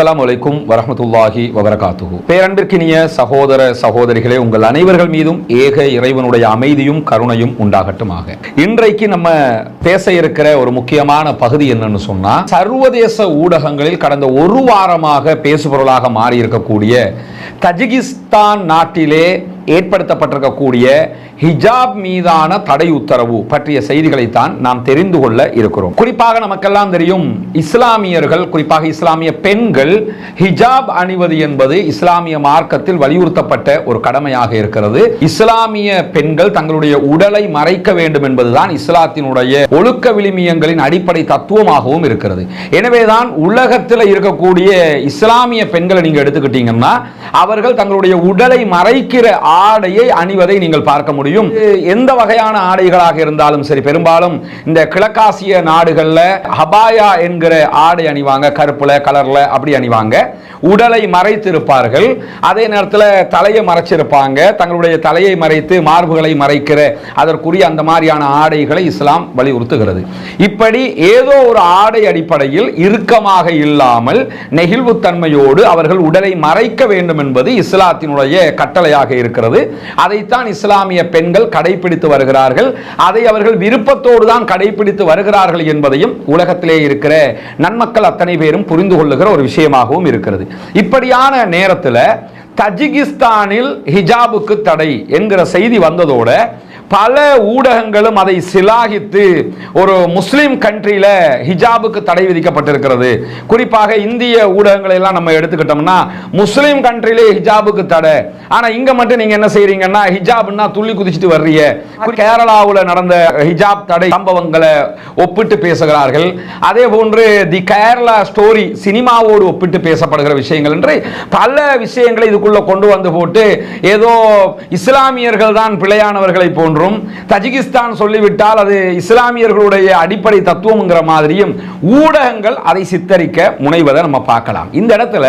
அஸ்லாம் வலைக்கும் வரமத்துல்லாஹி வபரகாத்துகு பேரன்பிற்கினிய சகோதர சகோதரிகளே உங்கள் அனைவர்கள் மீதும் ஏக இறைவனுடைய அமைதியும் கருணையும் உண்டாகட்டுமாக. இன்றைக்கு நம்ம பேச இருக்கிற ஒரு முக்கியமான பகுதி என்னன்னு சொன்னா சர்வதேச ஊடகங்களில் கடந்த ஒரு வாரமாக பேசுபொருளாக மாறி இருக்கக்கூடிய தஜிகிஸ்தான் நாட்டிலே ஏற்படுத்தப்பட்டிருக்கக்கூடிய ஹிஜாப் மீதான தடை உத்தரவு பற்றிய செய்திகளைத்தான் நாம் தெரிந்து கொள்ள இருக்கிறோம். குறிப்பாக நமக்கெல்லாம் தெரியும் இஸ்லாமியர்கள் குறிப்பாக இஸ்லாமிய பெண்கள் ஹிஜாப் அணிவது என்பது இஸ்லாமிய மார்க்கத்தில் வலியுறுத்தப்பட்ட ஒரு கடமையாக இருக்கிறது. இஸ்லாமிய பெண்கள் தங்களுடைய உடலை மறைக்க வேண்டும் என்பதுதான் இஸ்லாத்தினுடைய ஒழுக்க விளிமியங்களின் அடிப்படை தத்துவமாகவும் இருக்கிறது. எனவேதான் உலகத்தில் இருக்கக்கூடிய இஸ்லாமிய பெண்களை நீங்க எடுத்துக்கிட்டீங்கன்னா அவர்கள் தங்களுடைய உடலை மறைக்கிற ஆடையை அணிவதை நீங்கள் பார்க்க முடியும். எந்த வகையான ஆடைகளாக இருந்தாலும் சரி பெரும்பாலும் இந்த கிழக்காசிய நாடுகளில் ஹபாயா என்கிற ஆடை அணிவாங்க. கருப்புல கலர்ல அப்படி அணிவாங்க. உடலை மறைத்திருப்பார்கள். அதே நேரத்தில் தலையை மறைச்சிருப்பாங்க. தங்களுடைய தலையை மறைத்து மார்புகளை மறைக்கிற அதற்குரிய அந்த மாதிரியான ஆடைகளை இஸ்லாம் வலியுறுத்துகிறது. இப்படி ஏதோ ஒரு ஆடை அடிப்படையில் இறுக்கமாக இல்லாமல் நெகிழ்வுத்தன்மையோடு அவர்கள் உடலை மறைக்க வேண்டும் என்பது இஸ்லாத்தினுடைய கட்டளையாக இருக்கிறது. அதைத்தான் இஸ்லாமிய பெண்கள் கடைபிடித்து வருகிறார்கள். அதை அவர்கள் விருப்பத்தோடு தான் கடைபிடித்து வருகிறார்கள் என்பதையும் உலகத்திலே இருக்கிற நன்மக்கள் அத்தனை பேரும் புரிந்து கொள்ளுகிற ஒரு விஷயமாகவும் இருக்கிறது. இப்படியான நேரத்தில் தஜிகிஸ்தானில் ஹிஜாபுக்கு தடை என்கிற செய்தி வந்ததோட பல ஊடகங்களும் அதை சிலாகித்து ஒரு முஸ்லீம் கண்ட்ரியில ஹிஜாபுக்கு தடை விதிக்கப்பட்டிருக்கிறது. குறிப்பாக இந்திய ஊடகங்களை எல்லாம் நம்ம எடுத்துக்கிட்டோம்னா முஸ்லீம் கண்ட்ரியிலே ஹிஜாபுக்கு தடை. ஆனா இங்க மட்டும் நீங்க என்ன செய்றீங்கன்னா ஹிஜாப்னா துள்ளி குதிச்சுட்டு வர்றீங்க. கேரளாவில் நடந்த ஹிஜாப் தடை சம்பவங்களை ஒப்பிட்டு பேசுகிறார்கள். அதே போன்று தி கேரளா ஸ்டோரி சினிமாவோடு ஒப்பிட்டு பேசப்படுகிற விஷயங்கள் என்று பல விஷயங்களை இதுக்குள்ள கொண்டு வந்து போட்டு ஏதோ இஸ்லாமியர்கள் தான் பிழையானவர்களை போன்றும் தஜிகிஸ்தான் சொல்லிவிட்டால் அது இஸ்லாமியர்களுடைய அடிப்படை தத்துவம்ங்கிற மாதிரியும் ஊடகங்கள் அதை சித்தரிக்க முனைவதை நம்ம பார்க்கலாம். இந்த இடத்துல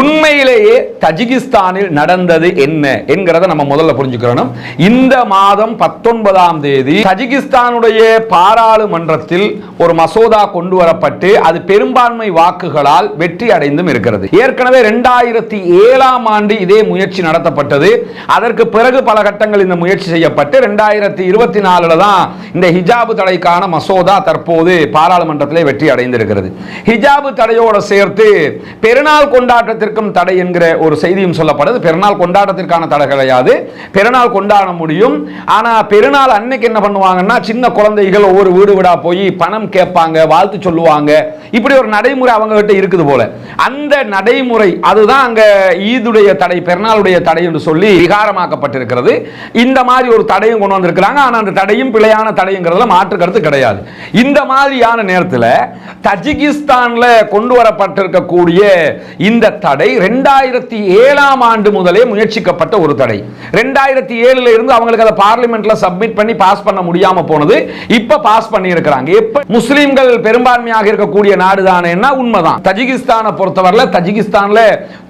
உண்மையிலேயே தஜிகிஸ்தானில் நடந்தது என்ன என்கிறத நம்ம முதல்ல புரிஞ்சுக்கிறோம் இந்த மாதம் பத்தொன்பதாம் தேதி தஜிகிஸ்தானுடைய பாராளுமன்றத்தில் ஒரு மசோதா கொண்டு வரப்பட்டு அது பெரும்பான்மை வாக்குகளால் வெற்றி அடைந்தும் இருக்கிறது. ஏற்கனவே இரண்டாயிரத்தி ஏழாம் ஆண்டு இதே முயற்சி நடத்தப்பட்டது. அதற்கு பிறகு பல கட்டங்கள் இந்த முயற்சி செய்யப்பட்டு ரெண்டாயிரத்தி இருபத்தி நாலுல தான் இந்த ஹிஜாபு தடைக்கான மசோதா தற்போது பாராளுமன்றத்திலே வெற்றி அடைந்திருக்கிறது. ஹிஜாபு தடையோடு சேர்த்து பெருநாள் கொண்டாட்டத்திற்கும் தடை என்கிற ஒரு செய்தியும் சொல்லப்படுது. பெருநாள் கொண்டாட்டத்திற்கான தடை கிடையாது. பெருநாள் கொண்டாட முடியும். ஆனால் பெருநாள் அன்னைக்கு என்ன பண்ணுவாங்கன்னா சின்ன குழந்தைகள் ஒவ்வொரு வீடு வீடாக போய் பணம் கேட்பாங்க வாழ்த்து சொல்லுவாங்க. இப்படி ஒரு நடைமுறை அவங்க கிட்ட இருக்குது போல. அந்த நடைமுறை அதுதான் அங்கே ஈதுடைய தடை பெருநாளுடைய தடை என்று சொல்லி விகாரமாக்கப்பட்டிருக்கிறது. இந்த மாதிரி ஒரு தடையும் கொண்டு வந்திருக்கிறாங்க. ஆனால் அந்த தடையும் பிழையான தடைங்கிறதுல மாற்று கருத்து கிடையாது. இந்த மாதிரியான நேரத்தில் தஜிகிஸ்தானில் கொண்டு வரப்பட்டிருக்கக்கூடிய இந்த தடை ரெண்டாயிரத்தி ஏழாம் ஆண்டு முதலே முயற்சிக்கப்பட்ட ஒரு தடை. ரெண்டாயிரத்தி ஏழுல இருந்து அவங்களுக்கு அதை பார்லிமெண்ட்ல சப்மிட் பண்ணி பாஸ் பண்ண முடியாம போனது. இப்ப பாஸ் பண்ணி இருக்கிறாங்க எப்ப? முஸ்லிம்கள் பெரும்பான்மையாக இருக்கக்கூடிய நாடு தானேன்னா உண்மைதான். தஜிகிஸ்தானை பொறுத்தவரையில தஜிகிஸ்தான்ல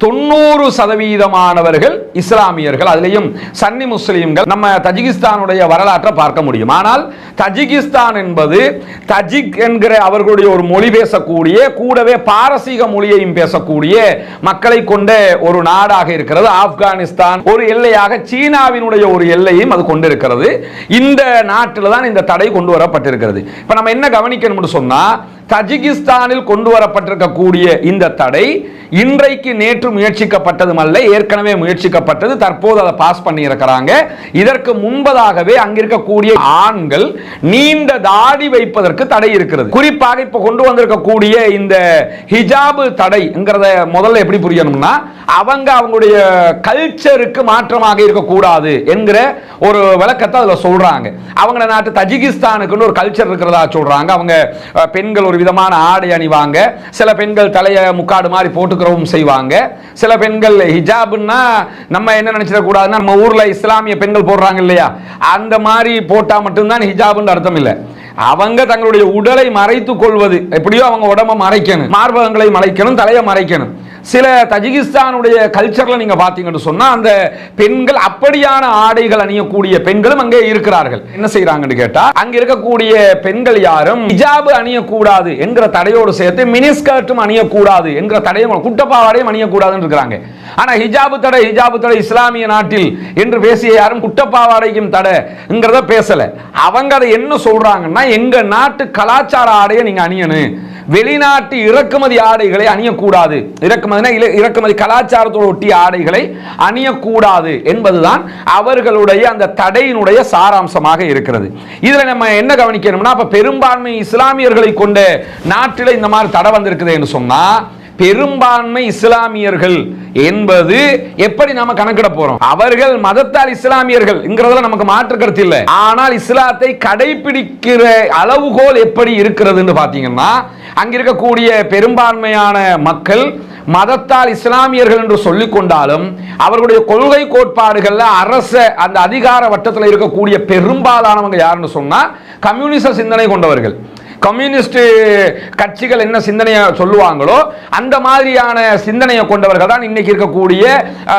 தொண்ணூறு சதவீத சதவீதமானவர்கள் இஸ்லாமியர்கள். அதுலேயும் சன்னி முஸ்லீம்கள் நம்ம தஜிகிஸ்தானுடைய வரலாற்றை பார்க்க முடியும். ஆனால் தஜிகிஸ்தான் என்பது தஜிக் என்கிற அவர்களுடைய ஒரு மொழி பேசக்கூடிய கூடவே பாரசீக மொழியையும் பேசக்கூடிய மக்களை கொண்ட ஒரு நாடாக இருக்கிறது. ஆப்கானிஸ்தான் ஒரு எல்லையாக சீனாவினுடைய ஒரு எல்லையும் அது கொண்டிருக்கிறது. இந்த நாட்டில் தான் இந்த தடை கொண்டு வரப்பட்டிருக்கிறது. இப்போ நம்ம என்ன கவனிக்கணும்னு சொன்னால் தஜிகிஸ்தானில் கொண்டு வரப்பட்டிருக்கக்கூடிய இந்த தடை இன்றைக்கு நேற்று முயற்சிக்கப்பட்டதும் அல்ல ஏற்கனவே முயற்சிக்கப்பட்டது தற்போது அதை பாஸ் பண்ணியிருக்கிறாங்க. இதற்கு முன்பதாகவே அங்கிருக்கக்கூடிய ஆண்கள் நீண்ட தாடி வைப்பதற்கு தடை இருக்கிறது. குறிப்பாக இப்ப கொண்டு வந்திருக்கக்கூடிய இந்த ஹிஜாபு தடைங்கிறத முதல்ல எப்படி புரியணும்னா அவங்க அவங்களுடைய கல்ச்சருக்கு மாற்றமாக இருக்கக்கூடாது என்கிற ஒரு விளக்கத்தை அதுல சொல்றாங்க. அவங்க நாட்டு தஜிகிஸ்தானுக்குன்னு ஒரு கல்ச்சர் இருக்கிறதா சொல்றாங்க. அவங்க பெண்கள் ஒரு விதமான ஆடை அணிவாங்க. சில பெண்கள் தலையை முக்காடு மாதிரி போட்டுக்கிறவும் செய்வாங்க. சில பெண்கள் ஹிஜாப்னா நம்ம என்ன நினைச்சிடக்கூடாதுன்னா நம்ம ஊர்ல இஸ்லாமிய பெண்கள் போடுறாங்க இல்லையா? அந்த மாதிரி போட்டா மட்டும்தான் ஹிஜாப்னு அர்த்தம் இல்லை. அவங்க தங்களுடைய உடலை மறைத்துக் கொள்வது. எப்படியோ அவங்க உடம்ப மறைக்கணும். மார்பகங்களை மறைக்கணும் தலையை மறைக்கணும். சில தஜிகிஸ்தானுடைய கல்ச்சரில் நீங்கள் பார்த்தீங்கன்னு சொன்னால் அந்த பெண்கள் அப்படியான ஆடைகள் அணியக்கூடிய பெண்களும் அங்கே இருக்கிறார்கள். என்ன செய்கிறாங்கன்னு கேட்டால் அங்கே இருக்கக்கூடிய பெண்கள் யாரும் ஹிஜாபு அணியக்கூடாது என்கிற தடையோடு சேர்த்து மினிஸ்கர்ட்டும் அணியக்கூடாது என்கிற தடையும் குட்டப்பாவாடையும் அணியக்கூடாதுன்னு இருக்கிறாங்க. ஆனால் ஹிஜாபு தடை ஹிஜாபு தடை இஸ்லாமிய நாட்டில் என்று பேசிய யாரும் குட்டப்பாவாடைக்கும் தடைங்கிறத பேசலை. அவங்க அதை என்ன சொல்கிறாங்கன்னா எங்கள் நாட்டு கலாச்சார ஆடையை நீங்கள் அணியணும். வெளிநாட்டு இறக்குமதி ஆடைகளை அணியக்கூடாது. இறக்குமதினா இல- இறக்குமதி கலாச்சாரத்தோடு ஒட்டிய ஆடைகளை அணியக்கூடாது என்பதுதான் அவர்களுடைய அந்த தடையினுடைய சாராம்சமாக இருக்கிறது. இதில் நம்ம என்ன கவனிக்கணும்னா அப்போ பெரும்பான்மை இஸ்லாமியர்களை கொண்ட நாட்டில் இந்த மாதிரி தடை வந்திருக்குது என்று பெரும்பான்மை இஸ்லாமியர்கள் என்பது எப்படி நாம கணக்கிட போறோம்? அவர்கள் மதத்தால் இஸ்லாமியர்கள் நமக்கு மாற்று கருத்து இல்லை. ஆனால் இஸ்லாத்தை கடைபிடிக்கிற அளவுகோல் எப்படி இருக்கிறதுன்னு பாத்தீங்கன்னா அங்கிருக்கக்கூடிய பெரும்பான்மையான மக்கள் மதத்தால் இஸ்லாமியர்கள் என்று சொல்லிக் கொண்டாலும் அவர்களுடைய கொள்கை கோட்பாடுகள்ல அரச அந்த அதிகார வட்டத்தில் இருக்கக்கூடிய பெரும்பாலானவங்க யாருன்னு சொன்னா கம்யூனிச சிந்தனை கொண்டவர்கள். கம்யூனிஸ்ட் கட்சிகள் என்ன சிந்தனையை சொல்லுவாங்களோ அந்த மாதிரியான சிந்தனையை கொண்டவர்கள் தான் இன்னைக்கு இருக்கக்கூடிய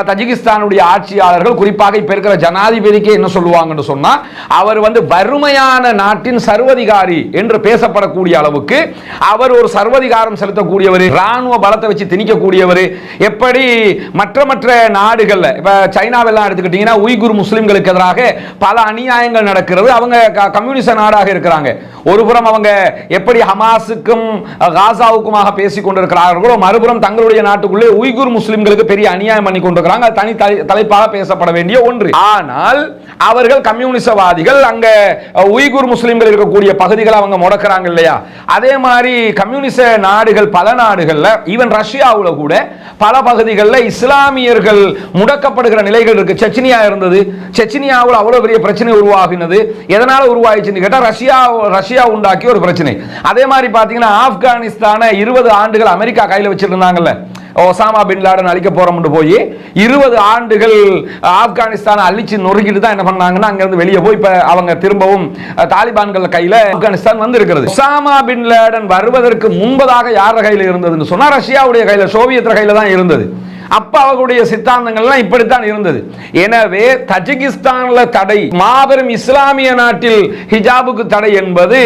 தஜிகிஸ்தானுடைய ஆட்சியாளர்கள். குறிப்பாக இப்போ இருக்கிற ஜனாதிபதிக்கு என்ன சொல்லுவாங்கன்னு சொன்னால் அவர் வந்து வறுமையான நாட்டின் சர்வதிகாரி என்று பேசப்படக்கூடிய அளவுக்கு அவர் ஒரு சர்வதிகாரம் செலுத்தக்கூடியவர் ராணுவ பலத்தை வச்சு திணிக்கக்கூடியவர். எப்படி மற்ற மற்ற நாடுகளில் இப்போ சைனாவெல்லாம் எடுத்துக்கிட்டீங்கன்னா உய்குர் முஸ்லீம்களுக்கு எதிராக பல அநியாயங்கள் நடக்கிறது. அவங்க க- கம்யூனிச நாடாக இருக்கிறாங்க. ஒருபுறம் அவங்க எப்படி ஹமாஸுக்கும் காசாவுக்குமாக பேசிக் கொண்டிருக்கிறார்களோ மறுபுறம் தங்களுடைய நாட்டுக்குள்ளே உய்குர் முஸ்லிம்களுக்கு பெரிய அநியாயம் பண்ணி கொண்டிருக்கிறாங்க. அது தனி தலைப்பாக பேசப்பட வேண்டிய ஒன்று. ஆனால் அவர்கள் கம்யூனிசவாதிகள் அங்க உய்குர் முஸ்லிம்கள் இருக்கக்கூடிய பகுதிகளை அவங்க முடக்கிறாங்க இல்லையா? அதே மாதிரி கம்யூனிச நாடுகள் பல நாடுகள்ல ஈவன் ரஷ்யாவில் கூட பல பகுதிகளில் இஸ்லாமியர்கள் முடக்கப்படுகிற நிலைகள் இருக்கு. செச்சினியா இருந்தது. செச்சினியாவில் அவ்வளவு பெரிய பிரச்சனை உருவாகினது. எதனால உருவாயிச்சுன்னு கேட்டால் ரஷ்யா ரஷ்யா உண்டாக்கிய ஒரு பிரச்சனை. பிரச்சனை. அதே மாதிரி பார்த்தீங்கன்னா ஆப்கானிஸ்தானை இருபது ஆண்டுகள் அமெரிக்கா கையில் வச்சிருந்தாங்கல்ல. ஒசாமா பின் லாடன் அழிக்க போறோம்னு போய் இருபது ஆண்டுகள் ஆப்கானிஸ்தானை அழிச்சு நொறுக்கிட்டு தான் என்ன பண்ணாங்கன்னா அங்க இருந்து வெளியே போய் இப்போ அவங்க திரும்பவும் தாலிபான்கள் கையில் ஆப்கானிஸ்தான் வந்து இருக்கிறது ஒசாமா பின் லாடன் வருவதற்கு முன்பதாக யார் கையில் இருந்ததுன்னு சொன்னால் ரஷ்யாவுடைய கையில் சோவியத் கையில் தான் இருந்தது. அப்ப அவர்களுடைய சித்தாந்தங்கள்லாம் இப்படித்தான் இருந்தது. எனவே தஜிகிஸ்தான்ல தடை மாபெரும் இஸ்லாமிய நாட்டில் ஹிஜாபுக்கு தடை என்பது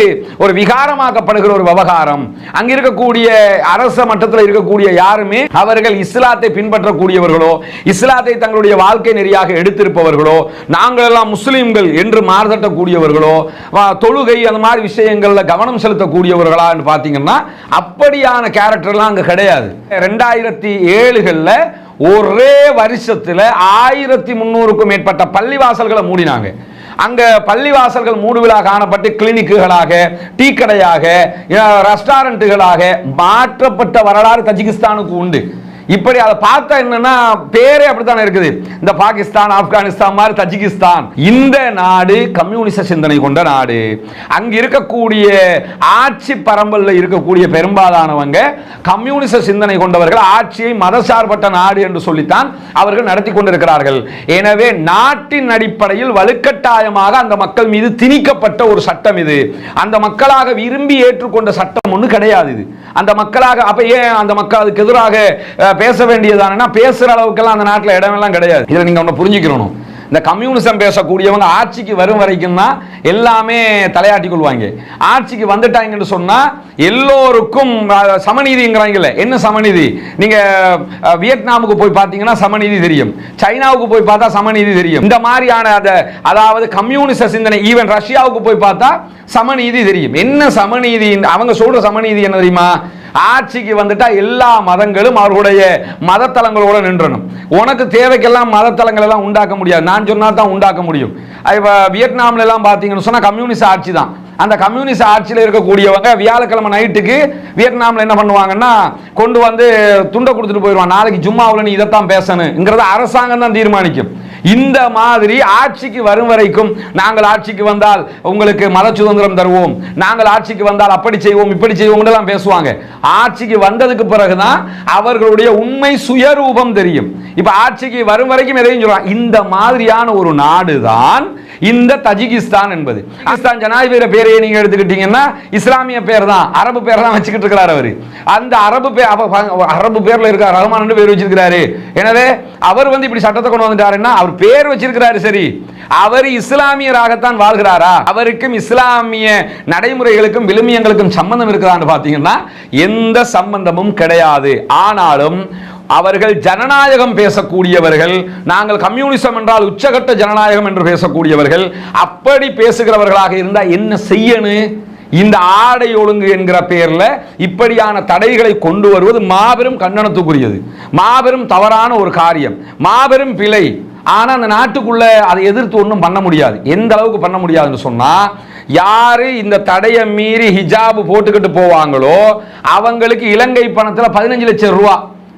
ஒரு விகாரமாக்கப்படுகிற ஒரு விவகாரம். அங்க இருக்கக்கூடிய அரச மட்டத்தில் இருக்கக்கூடிய யாருமே அவர்கள் இஸ்லாத்தை பின்பற்றக்கூடியவர்களோ இஸ்லாத்தை தங்களுடைய வாழ்க்கை நெறியாக எடுத்திருப்பவர்களோ நாங்கள் எல்லாம் முஸ்லீம்கள் என்று மாறுதட்டக்கூடியவர்களோ தொழுகை அந்த மாதிரி விஷயங்கள்ல கவனம் செலுத்தக்கூடியவர்களா பாத்தீங்கன்னா அப்படியான கேரக்டர்லாம் அங்கே கிடையாது. ரெண்டாயிரத்தி ஏழுகள்ல ஒரே வருஷத்தில் ஆயிரத்தி முந்நூறுக்கும் மேற்பட்ட பள்ளிவாசல்களை மூடினாங்க. அங்கே பள்ளிவாசல்கள் மூடுவிழா காணப்பட்டு கிளினிக்குகளாக டீ கடையாக ரெஸ்டாரண்ட்டுகளாக மாற்றப்பட்ட வரலாறு தஜிகிஸ்தானுக்கு உண்டு. இப்படி அதை பார்த்தா என்னன்னா பேரே அப்படித்தான் இருக்குது. இந்த பாகிஸ்தான் ஆப்கானிஸ்தான் மாதிரி தஜிகிஸ்தான். இந்த நாடு கம்யூனிச சிந்தனை கொண்ட நாடு. அங்க இருக்கக்கூடிய ஆட்சி பரம்பல்ல இருக்கக்கூடிய பெரும்பாலானவங்க கம்யூனிச சிந்தனை கொண்டவர்கள் ஆட்சியை மதசார்பற்ற நாடு என்று சொல்லித்தான் அவர்கள் நடத்தி கொண்டிருக்கிறார்கள். எனவே நாட்டின் அடிப்படையில் வலுக்கட்டாயமாக அந்த மக்கள் மீது திணிக்கப்பட்ட ஒரு சட்டம் இது. அந்த மக்களாக விரும்பி ஏற்றுக்கொண்ட சட்டம் ஒன்று கிடையாது இது. அந்த மக்களாக அப்ப ஏன் அந்த மக்கள் அதுக்கு எதிராக பேச வேண்டியதானா பேசுற அளவுக்கெல்லாம் அந்த நாட்டில் இடமெல்லாம் கிடையாது. இதை நீங்கள் ஒன்று புரிஞ்சுக்கணும் இந்த கம்யூனிசம் பேசக்கூடியவங்க ஆட்சிக்கு வரும் வரைக்கும் தான் எல்லாமே தலையாட்டி கொள்வாங்க. ஆட்சிக்கு வந்துட்டாங்கன்னு சொன்னால் எல்லோருக்கும் சமநீதிங்கிறாங்கல்ல என்ன சமநீதி? நீங்க வியட்நாமுக்கு போய் பார்த்தீங்கன்னா சமநீதி தெரியும். சைனாவுக்கு போய் பார்த்தா சமநீதி தெரியும். இந்த மாதிரியான அதை அதாவது கம்யூனிச சிந்தனை ஈவன் ரஷ்யாவுக்கு போய் பார்த்தா சமநீதி தெரியும். என்ன சமநீதி? அவங்க சொல்கிற சமநீதி என்ன தெரியுமா? ஆட்சிக்கு வந்துட்டா எல்லா மதங்களும் அவர்களுடைய மதத்தலங்களோட நின்றணும். உனக்கு தேவைக்கெல்லாம் மதத்தலங்கள் எல்லாம் உண்டாக்க முடியாது. நான் சொன்னா தான் உண்டாக்க முடியும். இப்போ வியட்நாம்ல எல்லாம் பாத்தீங்கன்னு சொன்னா கம்யூனிஸ்ட் ஆட்சி தான். அந்த கம்யூனிஸ்ட் ஆட்சியில் இருக்கக்கூடியவங்க வியாழக்கிழமை நைட்டுக்கு வியட்நாமில் என்ன பண்ணுவாங்கன்னா கொண்டு வந்து துண்டை கொடுத்துட்டு போயிடுவான். நாளைக்கு ஜும்மாவில் நீ இதைத்தான் பேசணுங்கிறத அரசாங்கம் தான் தீர்மானிக்கும். இந்த மாதிரி ஆட்சிக்கு வரும் வரைக்கும் நாங்கள் ஆட்சிக்கு வந்தால் உங்களுக்கு மத சுதந்திரம் தருவோம். நாங்கள் ஆட்சிக்கு வந்தால் அப்படி செய்வோம் இப்படி செய்வோம் எல்லாம் பேசுவாங்க. ஆட்சிக்கு வந்ததுக்கு பிறகுதான் அவர்களுடைய உண்மை சுயரூபம் தெரியும். இப்ப ஆட்சிக்கு வரும் வரைக்கும் எதையும் சொல்றாங்க இந்த மாதிரியான ஒரு நாடு தான் இந்த தஜிகிஸ்தான் என்பது. பாகிஸ்தான் ஜனாதிபதி பேரையே நீங்க எடுத்துக்கிட்டீங்கன்னா இஸ்லாமிய பேர் தான் அரபு பேர் தான் வச்சுக்கிட்டு இருக்கிறார் அவர். அந்த அரபு பேர் அரபு பேர்ல இருக்க ரஹ்மான் பேர் வச்சிருக்கிறாரு. எனவே அவர் வந்து இப்படி சட்டத்தை கொண்டு வந்துட்டாருன்னா அவர் பேர் வச்சிருக்கிறாரு சரி. அவர் இஸ்லாமியராகத்தான் வாழ்கிறாரா? அவருக்கும் இஸ்லாமிய நடைமுறைகளுக்கும் விழுமியங்களுக்கும் சம்பந்தம் இருக்கிறான்னு பார்த்தீங்கன்னா எந்த சம்பந்தமும் கிடையாது. ஆனாலும் அவர்கள் ஜனநாயகம் பேசக்கூடியவர்கள் நாங்கள் கம்யூனிசம் என்றால் உச்சகட்ட ஜனநாயகம் என்று பேசக்கூடியவர்கள் அப்படி பேசுகிறவர்களாக இருந்தால் என்ன செய்யணும் இந்த ஆடை ஒழுங்கு என்கிற பெயரில் இப்படியான தடைகளை கொண்டு வருவது மாபெரும் கண்டனத்துக்குரியது. மாபெரும் தவறான ஒரு காரியம். மாபெரும் பிழை. ஆனால் அந்த நாட்டுக்குள்ள அதை எதிர்த்து ஒன்றும் பண்ண முடியாது. எந்த அளவுக்கு பண்ண முடியாதுன்னு சொன்னால் யார் இந்த தடையை மீறி ஹிஜாபு போட்டுக்கிட்டு போவாங்களோ அவங்களுக்கு இலங்கை பணத்தில் பதினஞ்சு லட்சம் ரூபா.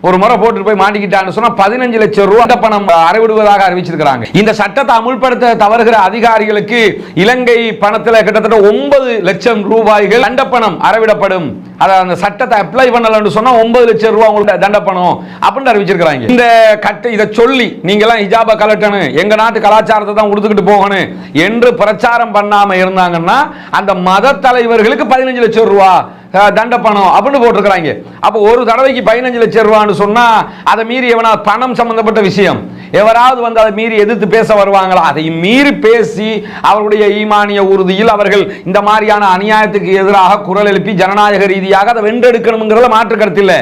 ஒரு முறை போட்டு போய் மாட்டிக்கிட்டான்னு சொன்னா பதினஞ்சு லட்சம் ரூபாய் பணம் அறவிடுவதாக அறிவிச்சிருக்கிறாங்க. இந்த சட்டத்தை அமுல்படுத்த தவறுகிற அதிகாரிகளுக்கு இலங்கை பணத்துல கிட்டத்தட்ட ஒன்பது லட்சம் ரூபாய்கள் தண்டப்பணம் அறவிடப்படும். அதாவது அந்த சட்டத்தை அப்ளை பண்ணலன்னு சொன்னா ஒன்பது லட்சம் ரூபாய் உங்களுக்கு தண்டப்பணம் அப்படின்னு அறிவிச்சிருக்கிறாங்க. இந்த கட்ட இதை சொல்லி நீங்க எல்லாம் ஹிஜாப கலட்டணும் எங்க நாட்டு கலாச்சாரத்தை தான் உடுத்துக்கிட்டு போகணும் என்று பிரச்சாரம் பண்ணாம இருந்தாங்கன்னா அந்த மத தலைவர்களுக்கு பதினஞ்சு லட்சம் ரூபாய் தண்ட பணம் அப்படின்னு போட்டிருக்கிறாங்க. அப்போ ஒரு தடவைக்கு பதினஞ்சு லட்சம் ரூபான்னு சொன்னால் அதை மீறி எவனா பணம் சம்பந்தப்பட்ட விஷயம். எவராவது வந்து அதை மீறி எதிர்த்து பேச வருவாங்களா? அதை மீறி பேசி அவருடைய ஈமானிய உறுதியில் அவர்கள் இந்த மாதிரியான அநியாயத்துக்கு எதிராக குரல் எழுப்பி ஜனநாயக ரீதியாக அதை வென்றெடுக்கணுங்கிறத மாற்று கருத்து இல்லை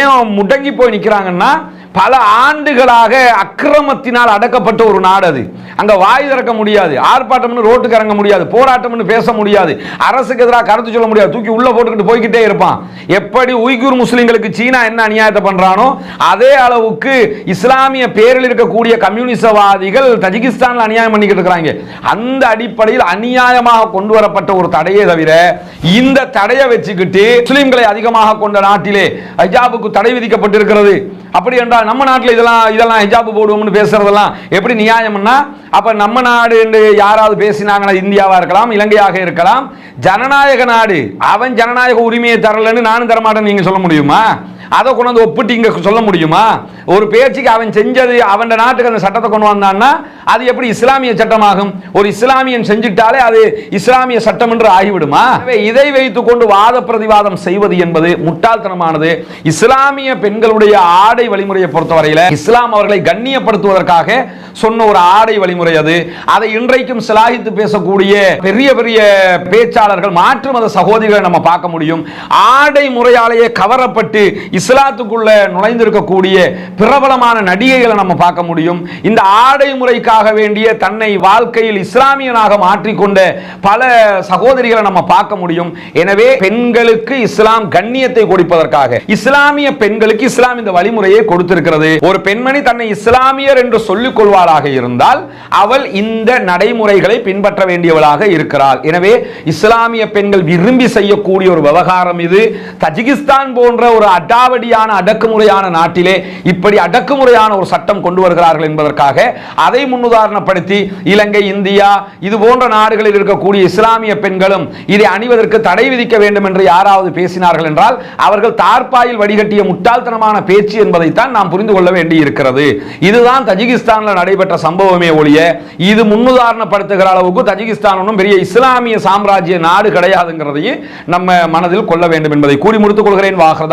ஏன் முடங்கி போய் நிற்கிறாங்கன்னா பல ஆண்டுகளாக அக்கிரமத்தினால் அடக்கப்பட்ட ஒரு நாடு அது. அங்க வாய் திறக்க முடியாது ஆர்ப்பாட்டம்னு ரோட்டுக்கு இறங்க முடியாது போராட்டம்னு பேச முடியாது அரசுக்கு எதிராக கருத்து சொல்ல முடியாது தூக்கி உள்ள போட்டுக்கிட்டு போய்க்கிட்டே இருப்பான். எப்படி உய்கூர் முஸ்லிம்களுக்கு சீனா என்ன அநியாயத்தை பண்றானோ அதே அளவுக்கு இஸ்லாமிய பேரில் இருக்கக்கூடிய கம்யூனிசவாதிகள் தஜிகிஸ்தான்ல அநியாயம் பண்ணிக்கிட்டு இருக்கிறாங்க. அந்த அடிப்படையில் அநியாயமாக கொண்டு வரப்பட்ட ஒரு தடையை தவிர இந்த தடையை வச்சுக்கிட்டு முஸ்லிம்களை அதிகமாக கொண்ட நாட்டிலே ஹஜாபுக்கு தடை விதிக்கப்பட்டிருக்கிறது. அப்படி என்றால் நம்ம நாட்டில் இதெல்லாம் இதெல்லாம் ஹிஜாப்பு போடுவோம்னு பேசுறதெல்லாம் எப்படி நியாயம்னா அப்ப நம்ம நாடு என்று யாராவது பேசினாங்கன்னா இந்தியாவா இருக்கலாம் இலங்கையாக இருக்கலாம். ஜனநாயக நாடு அவன் ஜனநாயக உரிமையை தரலன்னு நானும் தரமாட்டேன்னு நீங்க சொல்ல முடியுமா? அதை கொண்டு வந்து ஒப்பிட்டு இங்கே சொல்ல முடியுமா? ஒரு பேச்சுக்கு அவன் செஞ்சது அவன் நாட்டுக்கு அந்த சட்டத்தை கொண்டு வந்தான்னா அது எப்படி இஸ்லாமிய சட்டமாகும்? ஒரு இஸ்லாமியன் செஞ்சிட்டாலே அது இஸ்லாமிய சட்டம் என்று ஆகிவிடுமா? இதை வைத்து கொண்டு வாத பிரதிவாதம் செய்வது என்பது முட்டாள்தனமானது. இஸ்லாமிய பெண்களுடைய ஆடை வழிமுறையை பொறுத்தவரையில் இஸ்லாம் அவர்களை கண்ணியப்படுத்துவதற்காக சொன்ன ஒரு ஆடை வழிமுறை அது. அதை இன்றைக்கும் சிலாகித்து பேசக்கூடிய பெரிய பெரிய பேச்சாளர்கள் மாற்று மத சகோதரிகளை நம்ம பார்க்க முடியும். ஆடை முறையாலேயே கவரப்பட்டு இஸ்லாத்துக்குள்ள நுழைந்திருக்கக்கூடிய பிரபலமான நடிகைகளை நம்ம பார்க்க முடியும். இந்த ஆடை முறைக்காக வேண்டிய தன்னை வாழ்க்கையில் இஸ்லாமியனாக மாற்றிக்கொண்ட பல சகோதரிகளை நம்ம பார்க்க முடியும். எனவே பெண்களுக்கு இஸ்லாம் கண்ணியத்தை கொடுப்பதற்காக இஸ்லாமிய பெண்களுக்கு இஸ்லாம் இந்த வழிமுறையை கொடுத்திருக்கிறது. ஒரு பெண்மணி தன்னை இஸ்லாமியர் என்று சொல்லிக் கொள்வாளாக இருந்தால் அவள் இந்த நடைமுறைகளை பின்பற்ற வேண்டியவளாக இருக்கிறாள். எனவே இஸ்லாமிய பெண்கள் விரும்பி செய்யக்கூடிய ஒரு விவகாரம் இது. தஜிகிஸ்தான் போன்ற ஒரு அடாவடியான அடக்குமுறையான நாட்டிலே இப்படி அடக்குமுறையான ஒரு சட்டம் கொண்டு வருகிறார்கள் என்பதற்காக அதை முன்னுதாரணப்படுத்தி இலங்கை இந்தியா இது போன்ற நாடுகளில் இருக்கக்கூடிய இஸ்லாமிய பெண்களும் இதை அணிவதற்கு தடை விதிக்க வேண்டும் என்று யாராவது பேசினார்கள் என்றால் அவர்கள் தார்பாயில் வடிகட்டிய முட்டாள்தனமான பேச்சு என்பதைத்தான் நாம் புரிந்து கொள்ள வேண்டி இருக்கிறது இதுதான் தஜிகிஸ்தானில் நடைபெற்ற சம்பவமே ஒழிய இது முன்னுதாரணப்படுத்துகிற அளவுக்கு தஜிகிஸ்தான் ஒன்றும் பெரிய இஸ்லாமிய சாம்ராஜ்ய நாடு கிடையாதுங்கிறதையும் நம்ம மனதில் கொள்ள வேண்டும் என்பதை கூறி முடித்துக் கொள்கிறேன். வாஹர்